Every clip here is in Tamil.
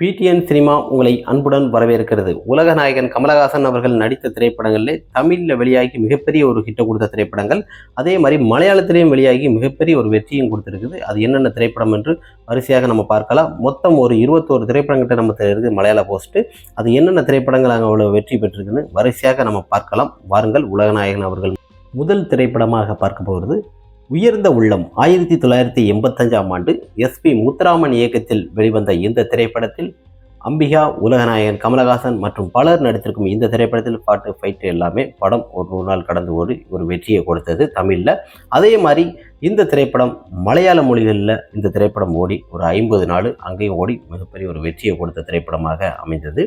பிடிஎன் சினிமா உங்களை அன்புடன் வரவேற்கிறது. உலக நாயகன் கமலஹாசன் அவர்கள் நடித்த திரைப்படங்களிலே தமிழில் வெளியாகி மிகப்பெரிய ஒரு ஹிட்டை கொடுத்த திரைப்படங்கள். அதே மாதிரி மலையாளத்திலையும் வெளியாகி மிகப்பெரிய ஒரு வெற்றியும் கொடுத்துருக்குது. அது என்னென்ன திரைப்படம் என்று வரிசையாக நம்ம பார்க்கலாம். மொத்தம் ஒரு இருபத்தோரு திரைப்படங்கிட்ட நம்ம இருக்குது மலையாள போஸ்ட்டு அது என்னென்ன திரைப்படங்கள் அங்கே அவ்வளோ வெற்றி பெற்றிருக்குன்னு வரிசையாக நம்ம பார்க்கலாம். வாருங்கள் உலகநாயகன் அவர்கள் முதல் திரைப்படமாக பார்க்க போகிறது உயர்ந்த உள்ளம் ஆயிரத்தி தொள்ளாயிரத்தி எண்பத்தஞ்சாம் ஆண்டு எஸ்பி முத்துராமன் இயக்கத்தில் வெளிவந்த இந்த திரைப்படத்தில் அம்பிகா உலகநாயகன் கமலஹாசன் மற்றும் பலர் நடித்திருக்கும் இந்த திரைப்படத்தில் பாட்டு ஃபைட்டு எல்லாமே படம் ஒரு நூறு நாள் கடந்து ஓடி ஒரு வெற்றியை கொடுத்தது தமிழில். அதே மாதிரி இந்த திரைப்படம் மலையாள மொழிகளில் இந்த திரைப்படம் ஓடி ஒரு ஐம்பது நாள் அங்கேயும் ஓடி மிகப்பெரிய ஒரு வெற்றியை கொடுத்த திரைப்படமாக அமைந்தது.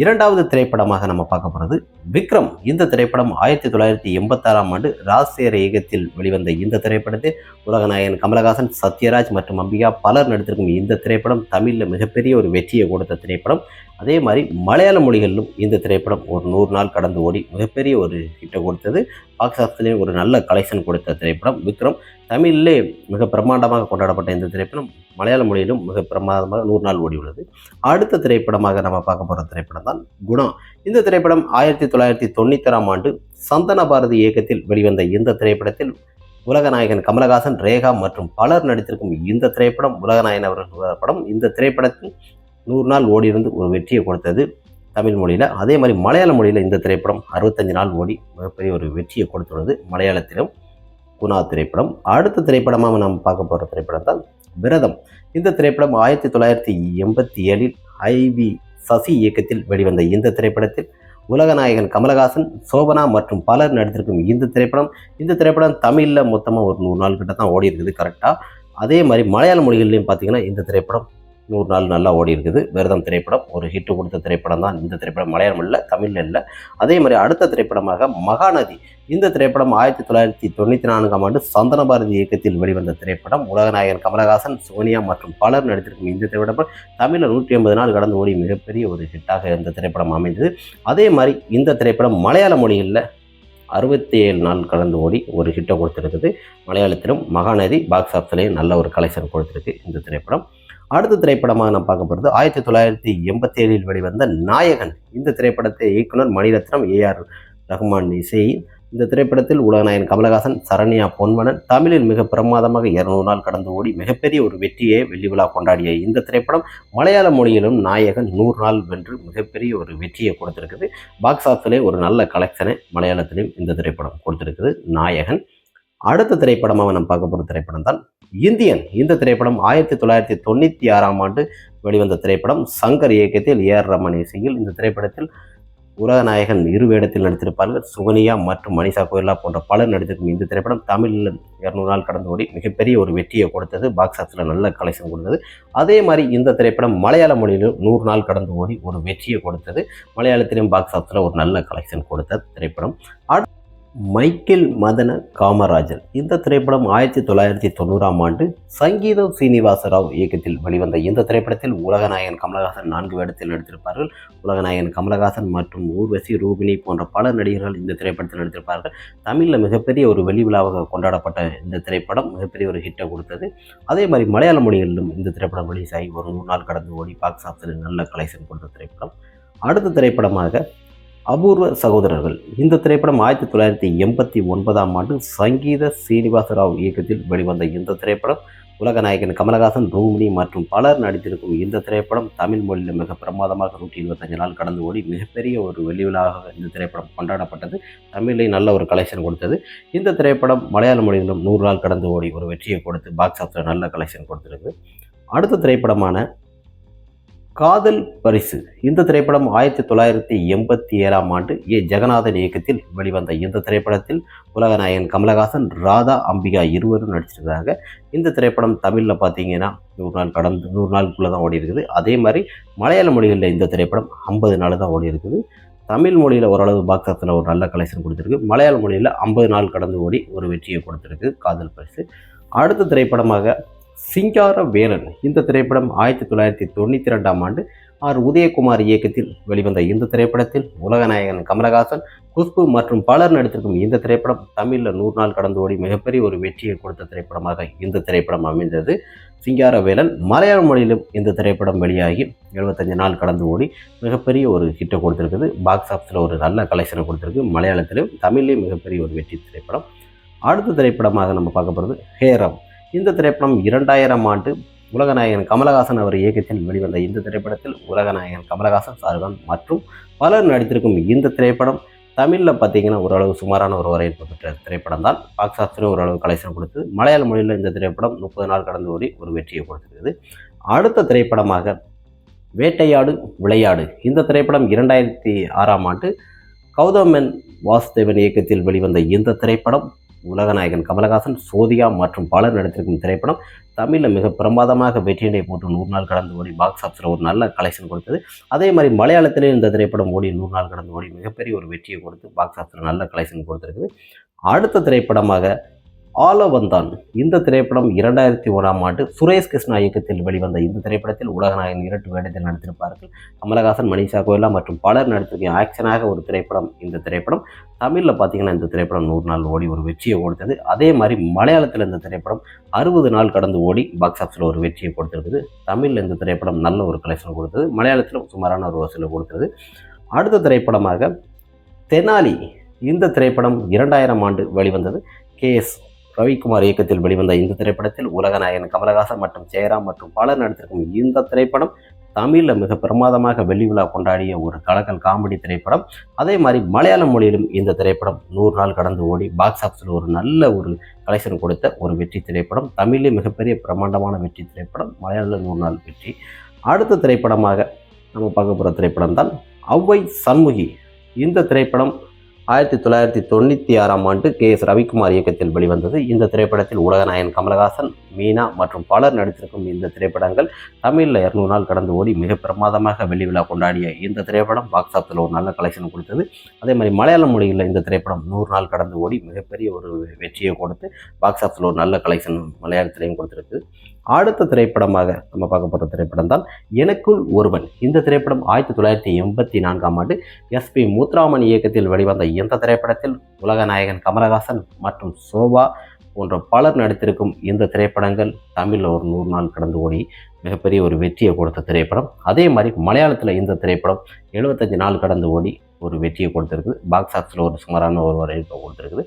இரண்டாவது திரைப்படமாக நம்ம பார்க்க போகிறது விக்ரம். இந்த திரைப்படம் ஆயிரத்தி தொள்ளாயிரத்தி எண்பத்தாறாம் ஆண்டு ராசேர இயக்கத்தில் வெளிவந்த இந்த திரைப்படத்தில் உலகநாயகன் கமலஹாசன் சத்யராஜ் மற்றும் அம்பிகா பலர் நடித்திருக்கும் இந்த திரைப்படம் தமிழில் மிகப்பெரிய ஒரு வெற்றியை கொடுத்த திரைப்படம். அதே மாதிரி மலையாள மொழிகளிலும் இந்த திரைப்படம் ஒரு நூறு நாள் கடந்து ஓடி மிகப்பெரிய ஒரு ஹிட்டை கொடுத்தது. பாக்ஸ் ஆஃபீஸ்லேயும் ஒரு நல்ல கலெக்ஷன் கொடுத்த திரைப்படம். விக்ரம் தமிழிலே மிக பிரம்மாண்டமாக கொண்டாடப்பட்ட இந்த திரைப்படம் மலையாள மொழியிலும் மிக பிரமாதமாக நூறு நாள் ஓடி உள்ளது அடுத்த திரைப்படமாக நம்ம பார்க்க போகிற திரைப்படம் தான் குணா. இந்த திரைப்படம் ஆயிரத்தி தொள்ளாயிரத்தி தொண்ணூத்தராம் ஆண்டு சந்தன பாரதி இயக்கத்தில் வெளிவந்த இந்த திரைப்படத்தில் உலகநாயகன் கமலஹாசன் ரேகா மற்றும் பலர் நடித்திருக்கும் இந்த திரைப்படம் உலகநாயகன் அவர்கள் படம். இந்த திரைப்படத்தில் நூறு நாள் ஓடி இருந்து ஒரு வெற்றியை கொடுத்தது தமிழ் மொழியில். அதே மாதிரி மலையாள மொழியில் இந்த திரைப்படம் அறுபத்தஞ்சு நாள் ஓடி மிகப்பெரிய ஒரு வெற்றியை கொடுத்துள்ளது மலையாளத்திலும் குணா திரைப்படம். அடுத்த திரைப்படமாக நாம் பார்க்க போகிற திரைப்படம் தான் விரதம். இந்த திரைப்படம் ஆயிரத்தி தொள்ளாயிரத்தி எண்பத்தி ஏழில் ஐவி சசி இயக்கத்தில் வெளிவந்த இந்த திரைப்படத்தில் உலகநாயகன் கமலஹாசன் சோபனா மற்றும் பலர் நடித்திருக்கும் இந்த திரைப்படம். இந்த திரைப்படம் தமிழில் மொத்தமாக ஒரு நூறு நாள் கிட்ட தான் ஓடி இருக்குது கரெக்டாக அதே மாதிரி மலையாள மொழிகள்லையும் பார்த்தீங்கன்னா இந்த திரைப்படம் நூறு நாள் நல்லா ஓடி இருக்குது விரதம் திரைப்படம் ஒரு ஹிட்டு கொடுத்த திரைப்படம் தான் இந்த திரைப்படம். மலையாளம் இல்லை தமிழில் இல்லை. அதே மாதிரி அடுத்த திரைப்படமாக மகாநதி. இந்த திரைப்படம் ஆயிரத்தி தொள்ளாயிரத்தி தொண்ணூற்றி நான்காம் ஆண்டு சந்தன பாரதி இயக்கத்தில் வெளிவந்த திரைப்படம். உலகநாயகன் கமலஹாசன் சோனியா மற்றும் பலர் நடித்திருக்கும் இந்த திரைப்படம் தமிழில் நூற்றி ஐம்பது நாள் கடந்து ஓடி மிகப்பெரிய ஒரு ஹிட்டாக இந்த திரைப்படம் அமைந்தது. அதே மாதிரி இந்த திரைப்படம் மலையாள மொழியில் அறுபத்தி ஏழு நாள் கடந்து ஓடி ஒரு ஹிட்டை கொடுத்துருக்குது. மலையாளத்திலும் மகாநதி பாக்ஸ் ஆஃபீஸ்லேயும் நல்ல ஒரு கலெக்ஷன் கொடுத்துருக்கு இந்த திரைப்படம். அடுத்த திரைப்படமாக நான் பார்க்க போகிறது ஆயிரத்தி தொள்ளாயிரத்தி எண்பத்தி ஏழில் வெளிவந்த நாயகன். இந்த திரைப்படத்தை இயக்குனர் மணிரத்னம் ஏஆர் ரஹ்மான் இசை இந்த திரைப்படத்தில் உலகநாயகன் கமலஹாசன் சரண்யா பொன்மனன் தமிழில் மிக பிரமாதமாக இருநூறு நாள் கடந்து ஓடி மிகப்பெரிய ஒரு வெற்றியை வெள்ளி விழா கொண்டாடிய இந்த திரைப்படம் மலையாள மொழியிலும் நாயகன் நூறு நாள் வென்று மிகப்பெரிய ஒரு வெற்றியை கொடுத்துருக்குது. பாக்ஸ் ஆஃபிலே ஒரு நல்ல கலெக்ஷனை மலையாளத்திலையும் இந்த திரைப்படம் கொடுத்துருக்குது. நாயகன். அடுத்த திரைப்படமாக நம்ம பார்க்க போகிற திரைப்படம் தான் இந்தியன். இந்த திரைப்படம் ஆயிரத்தி தொள்ளாயிரத்தி தொண்ணூற்றி ஆறாம் ஆண்டு வெளிவந்த திரைப்படம். சங்கர் இயக்கத்தில் ஏஆர் ரமன் இசையில் இந்த திரைப்படத்தில் உலகநாயகன் இரு வேடத்தில் நடித்திருப்பார்கள். சுகனியா மற்றும் மணிஷா கோயிலா போன்ற பலர் நடித்திருக்கும் இந்த திரைப்படம் தமிழில் இரநூறு நாள் கடந்து ஓடி மிகப்பெரிய ஒரு வெற்றியை கொடுத்தது. பாக்ஸ் ஆஃபீஸில் நல்ல கலெக்ஷன் கொடுத்தது. அதே மாதிரி இந்த திரைப்படம் மலையாள மொழியிலும் நூறு நாள் கடந்து ஓடி ஒரு வெற்றியை கொடுத்தது. மலையாளத்திலும் பாக்ஸ் ஆஃபீஸில் ஒரு நல்ல கலெக்ஷன் கொடுத்த திரைப்படம். மைக்கேல் மதன காமராஜர். இந்த திரைப்படம் ஆயிரத்தி தொள்ளாயிரத்தி தொண்ணூறாம் ஆண்டு சங்கீதம் சீனிவாசராவ் இயக்கத்தில் வெளிவந்த இந்த திரைப்படத்தில் உலகநாயகன் கமலஹாசன் நான்கு வேடத்தில் நடித்திருப்பார்கள். உலகநாயகன் கமலஹாசன் மற்றும் ஊர்வசி ரூபினி போன்ற பல நடிகர்கள் இந்த திரைப்படத்தில் நடித்திருப்பார்கள். தமிழில் மிகப்பெரிய ஒரு வெளி விழாவாக கொண்டாடப்பட்ட இந்த திரைப்படம் மிகப்பெரிய ஒரு ஹிட்டை கொடுத்தது. அதே மாதிரி மலையாள மொழிகளிலும் இந்த திரைப்படம் ரிலீஸ் ஆகி ஒரு நூறு நாள் கடந்து ஓடி பாக்ஸ் ஆஃபீஸில் நல்ல கலெக்ஷன் கொடுத்த திரைப்படம். அடுத்த திரைப்படமாக அபூர்வ சகோதரர்கள். இந்த திரைப்படம் ஆயிரத்தி தொள்ளாயிரத்தி எண்பத்தி ஒன்பதாம் ஆண்டு சங்கீத சீனிவாசராவ் இயக்கத்தில் வெளிவந்த இந்த திரைப்படம். உலகநாயகன் கமலஹாசன் ரூமினி மற்றும் பலர் நடித்திருக்கும் இந்த திரைப்படம் தமிழ் மொழியில் மிக பிரமாதமாக நூற்றி இருபத்தஞ்சு நாள் கடந்து ஓடி மிகப்பெரிய ஒரு வெளிவிழாக இந்த திரைப்படம் கொண்டாடப்பட்டது. தமிழில் நல்ல ஒரு கலெக்ஷன் கொடுத்தது. இந்த திரைப்படம் மலையாள மொழியிலும் நூறு நாள் கடந்து ஓடி ஒரு வெற்றியை கொடுத்து பாக்ஸ் ஆஃபீஸில் நல்ல கலெக்ஷன் கொடுத்துருக்கு. அடுத்த திரைப்படமான காதல் பரிசு. இந்த திரைப்படம் ஆயிரத்தி தொள்ளாயிரத்தி எண்பத்தி ஏழாம் ஆண்டு ஏ. ஜெகநாதன் இயக்கத்தில் வெளிவந்த இந்த திரைப்படத்தில் உலகநாயகன் கமலஹாசன் ராதா அம்பிகா இருவரும் நடிச்சிருக்காங்க இந்த திரைப்படம் தமிழில் பார்த்தீங்கன்னா நூறு நாள் கடந்து நூறு நாளுக்குள்ளே தான் ஓடி இருக்குது. அதே மாதிரி மலையாள மொழிகளில் இந்த திரைப்படம் ஐம்பது நாள் தான் ஓடி இருக்குது. தமிழ் மொழியில் ஓரளவு பாக்ஸ் ஒரு நல்ல கலெக்ஷன் கொடுத்துருக்கு. மலையாள மொழியில் ஐம்பது நாள் கடந்து ஓடி ஒரு வெற்றியை கொடுத்துருக்கு. காதல் பரிசு. அடுத்த திரைப்படமாக சிங்கார வேலன். இந்த திரைப்படம் ஆயிரத்தி தொள்ளாயிரத்தி தொண்ணூற்றி ரெண்டாம் ஆண்டு ஆர். உதயகுமார் இயக்கத்தில் வெளிவந்த இந்த திரைப்படத்தில் உலகநாயகன் கமலஹாசன் குஷ்பு மற்றும் பலர் நடித்திருக்கும் இந்த திரைப்படம் தமிழில் நூறு நாள் கடந்து ஓடி மிகப்பெரிய ஒரு வெற்றியை கொடுத்த திரைப்படமாக இந்த திரைப்படம் அமைந்தது. சிங்காரவேலன் மலையாள மொழியிலும் இந்த திரைப்படம் வெளியாகி எழுபத்தஞ்சு நாள் கடந்து ஓடி மிகப்பெரிய ஒரு ஹிட்டை கொடுத்துருக்குது. பாக்ஸ் ஆஃபீஸில் ஒரு நல்ல கலெக்ஷனை கொடுத்துருக்கு. மலையாளத்திலும் தமிழ்லேயும் மிகப்பெரிய ஒரு வெற்றி திரைப்படம். அடுத்த திரைப்படமாக நம்ம பார்க்க போகிறது ஹேரம் இந்த திரைப்படம் இரண்டாயிரம் ஆண்டு உலகநாயகன் கமலஹாசன் அவர் இயக்கத்தில் வெளிவந்த இந்த திரைப்படத்தில் உலகநாயகன் கமலஹாசன் ஷாருகான் மற்றும் பலர் நடித்திருக்கும் இந்த திரைப்படம் தமிழில் பார்த்தீங்கன்னா ஓரளவு சுமாரான ஒரு வரவேற்பு பெற்ற திரைப்படம் தான். பாக்ஸ் ஆஃபீஸிலும் ஓரளவு கலெக்ஷன் கொடுத்தது மலையாள மொழியில் இந்த திரைப்படம் முப்பது நாள் கடந்து ஓடி ஒரு வெற்றியை கொடுத்திருக்குது. அடுத்த திரைப்படமாக வேட்டையாடு விளையாடு. இந்த திரைப்படம் இரண்டாயிரத்தி ஆறாம் ஆண்டு கௌதமன் வாசுதேவன் இயக்கத்தில் வெளிவந்த இந்த திரைப்படம் உலகநாயகன் கமலஹாசன் சோதியா மற்றும் பலர் நடித்திருக்கும் திரைப்படம் தமிழில் மிக பிரமாதமாக வெற்றியினை போட்டு நூறு நாள் கடந்து ஓடி பாக்ஸ் ஆஃபீஸில் ஒரு நல்ல கலெக்ஷன் கொடுத்தது. அதே மாதிரி மலையாளத்திலே இந்த திரைப்படம் ஓடி நூறு நாள் கடந்து ஓடி மிகப்பெரிய ஒரு வெற்றியை கொடுத்து பாக்ஸ் ஆஃபீஸில் நல்ல கலெக்ஷன் கொடுத்துருக்குது. அடுத்த திரைப்படமாக ஆலவந்தான் இந்த திரைப்படம் இரண்டாயிரத்தி ஓராம் ஆண்டு சுரேஷ் கிருஷ்ணா இயக்கத்தில் வெளிவந்த இந்த திரைப்படத்தில் உலகநாயகன் இரட்டு வேடத்தில் நடித்திருப்பார்கள். கமலஹாசன் மணிஷா கோயிலா மற்றும் பலர் நடித்திருக்க ஆக்ஷனாக ஒரு திரைப்படம் இந்த திரைப்படம். தமிழில் பார்த்தீங்கன்னா இந்த திரைப்படம் நூறு நாள் ஓடி ஒரு வெற்றியை கொடுத்தது. அதே மாதிரி மலையாளத்தில் இந்த திரைப்படம் அறுபது நாள் கடந்து ஓடி பாக்ஸ் ஆஃபீஸில் ஒரு வெற்றியை கொடுத்துருக்குது. தமிழில் இந்த திரைப்படம் நல்ல ஒரு கலெக்ஷன் கொடுத்தது. மலையாளத்திலும் சுமாரான ஒரு வசூலை கொடுத்தது அடுத்த திரைப்படமாக தெனாலி. இந்த திரைப்படம் இரண்டாயிரம் ஆண்டு வெளிவந்தது. கே எஸ் ரவிக்குமார் இயக்கத்தில் வெளிவந்த இந்த திரைப்படத்தில் உலகநாயகன் கமலஹாசன் மற்றும் ஜெயராம் மற்றும் பலர் நடித்திருக்கும் இந்த திரைப்படம் தமிழில் மிக பிரமாதமாக வெள்ளி விழா கொண்டாடிய ஒரு கலக்கல் காமெடி திரைப்படம். அதே மாதிரி மலையாள மொழியிலும் இந்த திரைப்படம் நூறு நாள் கடந்து ஓடி பாக்ஸ் ஆஃபீஸில் ஒரு நல்ல ஒரு கலெக்ஷன் கொடுத்த ஒரு வெற்றி திரைப்படம். தமிழிலே மிகப்பெரிய பிரமாண்டமான வெற்றி திரைப்படம். மலையாள நூறு நாள் வெற்றி. அடுத்த திரைப்படமாக நம்ம பார்க்க போகிற திரைப்படம் தான் அவ்வை சண்முகி. இந்த திரைப்படம் ஆயிரத்தி தொள்ளாயிரத்தி தொண்ணூற்றி ஆறாம் ஆண்டு கே எஸ் ரவிக்குமார் இயக்கத்தில் வெளிவந்தது இந்த திரைப்படத்தில் உலகநாயகன் கமலஹாசன் மீனா மற்றும் பலர் நடித்திருக்கும் இந்த திரைப்படங்கள் தமிழில் இரநூறு நாள் கடந்து ஓடி மிக பிரமாதமாக வெள்ளி விழா கொண்டாடிய இந்த திரைப்படம் பாக்ஸ் ஆஃபில் ஒரு நல்ல கலெக்ஷன் கொடுத்தது. அதே மாதிரி மலையாள மொழியில் இந்த திரைப்படம் நூறு நாள் கடந்து ஓடி மிகப்பெரிய ஒரு வெற்றியை கொடுத்து பாக்ஸ் ஆஃபில் ஒரு நல்ல கலெக்ஷன் மலையாளத்திலையும் கொடுத்துருக்கு. அடுத்த திரைப்படமாக நம்ம பார்க்க போகிற திரைப்படம் தான் எனக்குள் ஒருவன். இந்த திரைப்படம் ஆயிரத்தி தொள்ளாயிரத்தி எண்பத்தி நான்காம் ஆண்டு எஸ்பி முத்துராமன் இயக்கத்தில் வெளிவந்த இந்த திரைப்படத்தில் உலகநாயகன் கமலஹாசன் மற்றும் சோபா போன்ற பலர் நடித்திருக்கும் இந்த திரைப்படங்கள் தமிழில் ஒரு நூறு நாள் கடந்து ஓடி மிகப்பெரிய ஒரு வெற்றியை கொடுத்த திரைப்படம். அதே மாதிரி மலையாளத்தில் இந்த திரைப்படம் எழுபத்தஞ்சு நாள் கடந்து ஓடி ஒரு வெற்றியை கொடுத்துருக்குது. பாக்ஸ் ஆஃபீஸில் ஒரு சுமாரான ஒரு வரவேற்பை கொடுத்துருக்குது.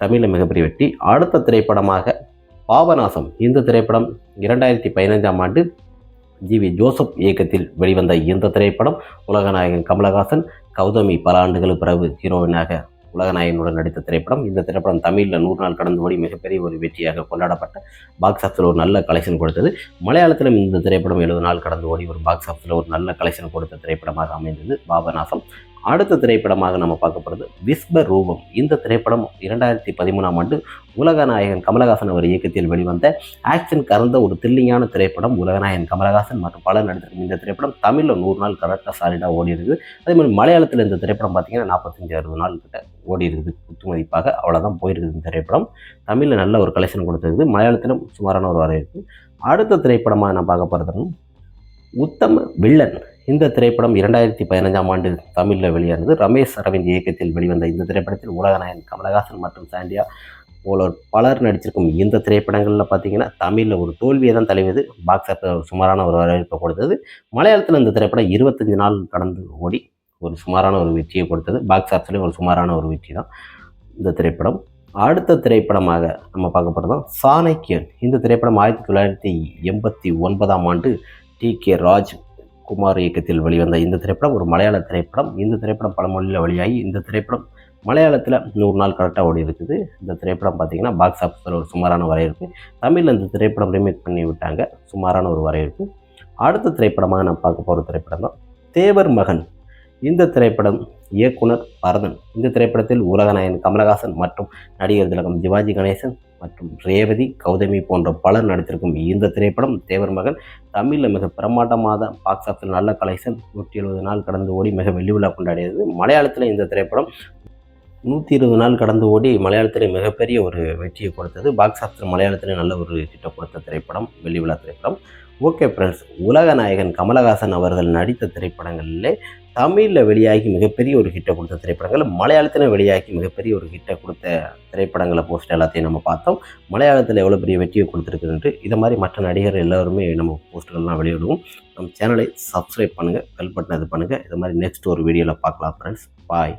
தமிழில் மிகப்பெரிய வெற்றி. அடுத்த திரைப்படமாக பாபநாசம். இந்த திரைப்படம் இரண்டாயிரத்தி பதினைஞ்சாம் ஆண்டு ஜி வி ஜோசப் இயக்கத்தில் வெளிவந்த இந்த திரைப்படம் உலகநாயகன் கமலஹாசன் கௌதமி பல ஆண்டுகளுக்கு பிறகு ஹீரோயினாக உலகநாயகனுடன் நடித்த திரைப்படம். இந்த திரைப்படம் தமிழில் நூறு நாள் கடந்து ஓடி மிகப்பெரிய ஒரு வெற்றியாக கொண்டாடப்பட்ட பாக்ஸ் ஆஃபீஸில் ஒரு நல்ல கலெக்ஷன் கொடுத்தது. மலையாளத்திலும் இந்த திரைப்படம் எழுபது நாள் கடந்து ஓடி ஒரு பாக்ஸ் ஆஃபீஸில் ஒரு நல்ல கலெக்ஷன் கொடுத்த திரைப்படமாக அமைந்தது பாபநாசம். அடுத்த திரைப்படமாக நம்ம பார்க்க போகிறது ரூபம். இந்த திரைப்படம் இரண்டாயிரத்தி பதிமூணாம் ஆண்டு உலகநாயகன் கமலஹாசன் அவர் இயக்கத்தில் வெளிவந்த ஆக்ஷன் கறந்த ஒரு தில்லிங்கான திரைப்படம் உலகநாயகன் கமலஹாசன் மற்றும் பலர் நடித்திருக்கும் இந்த திரைப்படம் தமிழில் நூறு நாள் கரெக்டாக சாலிடாக ஓடி இருக்குது அதே மாதிரி மலையாளத்தில் இந்த திரைப்படம் பார்த்தீங்கன்னா நாற்பத்தஞ்சு அறுபது நாள் கிட்ட ஓடி இருக்குது குத்து மதிப்பாக அவ்வளோதான் போயிருக்குது இந்த திரைப்படம். தமிழில் நல்ல ஒரு கலெக்ஷன் கொடுத்துருக்குது. மலையாளத்திலும் சுமாரான ஒரு வரவேற்பு அடுத்த திரைப்படமாக நான் பார்க்க போகிறது உத்தம வில்லன். இந்த திரைப்படம் இரண்டாயிரத்தி பதினஞ்சாம் ஆண்டு தமிழில் வெளியானது. ரமேஷ் அரவிந்த் இயக்கத்தில் வெளிவந்த இந்த திரைப்படத்தில் உலகநாயகன் கமலஹாசன் மற்றும் சாண்டியா போல பலர் நடிச்சிருக்கும் இந்த திரைப்படங்களில் பார்த்தீங்கன்னா தமிழில் ஒரு தோல்வியை தான் தலைவது பாக்ஸ் ஆஃபீஸ் சுமாரான ஒரு வரவேற்பை கொடுத்தது. மலையாளத்தில் இந்த திரைப்படம் இருபத்தஞ்சு நாள் கடந்து ஓடி ஒரு சுமாரான ஒரு வெற்றியை கொடுத்தது. பாக்ஸ் ஆஃபீஸ்லேயும் ஒரு சுமாரான ஒரு வெற்றி தான் இந்த திரைப்படம். அடுத்த திரைப்படமாக நம்ம பார்க்க போகிறது தான் சாணக்கியன். இந்த திரைப்படம் ஆயிரத்தி தொள்ளாயிரத்தி எண்பத்தி ஒன்பதாம் ஆண்டு டி கே ராஜ் குமார் இயக்கத்தில் வெளிவந்த இந்த திரைப்படம் ஒரு மலையாள திரைப்படம். இந்த திரைப்படம் பல மொழியில் வெளியாகி இந்த திரைப்படம் மலையாளத்தில் நூறு நாள் கரெக்டாக ஓடி இருக்குது இந்த திரைப்படம் பார்த்திங்கன்னா பாக்ஸ் ஆஃபீஸில் ஒரு சுமாரான வரவேற்பு தமிழில் இந்த திரைப்படம் ரீமேக் பண்ணி விட்டாங்க. சுமாரான ஒரு வரவேற்பு அடுத்த திரைப்படமாக நான் பார்க்க போகிற திரைப்படம் தான் தேவர் மகன். இந்த திரைப்படம் இயக்குனர் பரதன். இந்த திரைப்படத்தில் உலகநாயகன் கமலஹாசன் மற்றும் நடிகர் திலகம் சிவாஜி கணேசன் மற்றும் ரேவதி கௌதமி போன்ற பலர் நடித்திருக்கும் இந்த திரைப்படம் தேவர் மகன் தமிழில் மிக பிரமாண்டமாக பாக்ஸ் ஆஃபீஸ் நல்ல கலெக்ஷன் நூற்றி எழுபது நாள் கடந்து ஓடி மிக வெள்ளி விழா கொண்டாடியது. மலையாளத்தில் இந்த திரைப்படம் நூற்றி இருபது நாள் கடந்து ஓடி மலையாளத்தில் மிகப்பெரிய ஒரு வெற்றியை கொடுத்தது. பாக்ஸ் ஆஃபீஸில் மலையாளத்தில் நல்ல ஒரு ஹிட்டை கொடுத்த திரைப்படம் வெள்ளி விழா திரைப்படம். ஓகே ஃப்ரெண்ட்ஸ் உலக நாயகன் கமலஹாசன் அவர்கள் நடித்த திரைப்படங்களிலே தமிழில் வெளியாகி மிகப்பெரிய ஒரு ஹிட்டை கொடுத்த திரைப்படங்கள் மலையாளத்தில் வெளியாகி மிகப்பெரிய ஒரு ஹிட்டை கொடுத்த திரைப்படங்களை போஸ்ட் எல்லாத்தையும் நம்ம பார்த்தோம். மலையாளத்தில் எவ்வளோ பெரிய வெற்றியை கொடுத்துருக்குன்ட்டு இதை மாதிரி மற்ற நடிகர் எல்லாருமே நம்ம போஸ்ட்டுகள்லாம் வெளியிடுவோம். நம்ம சேனலை சப்ஸ்கிரைப் பண்ணுங்கள் பெல் பட்டன் இது பண்ணுங்கள் இது மாதிரி நெக்ஸ்ட் ஒரு வீடியோவில் பார்க்கலாம் ஃப்ரெண்ட்ஸ் பாய்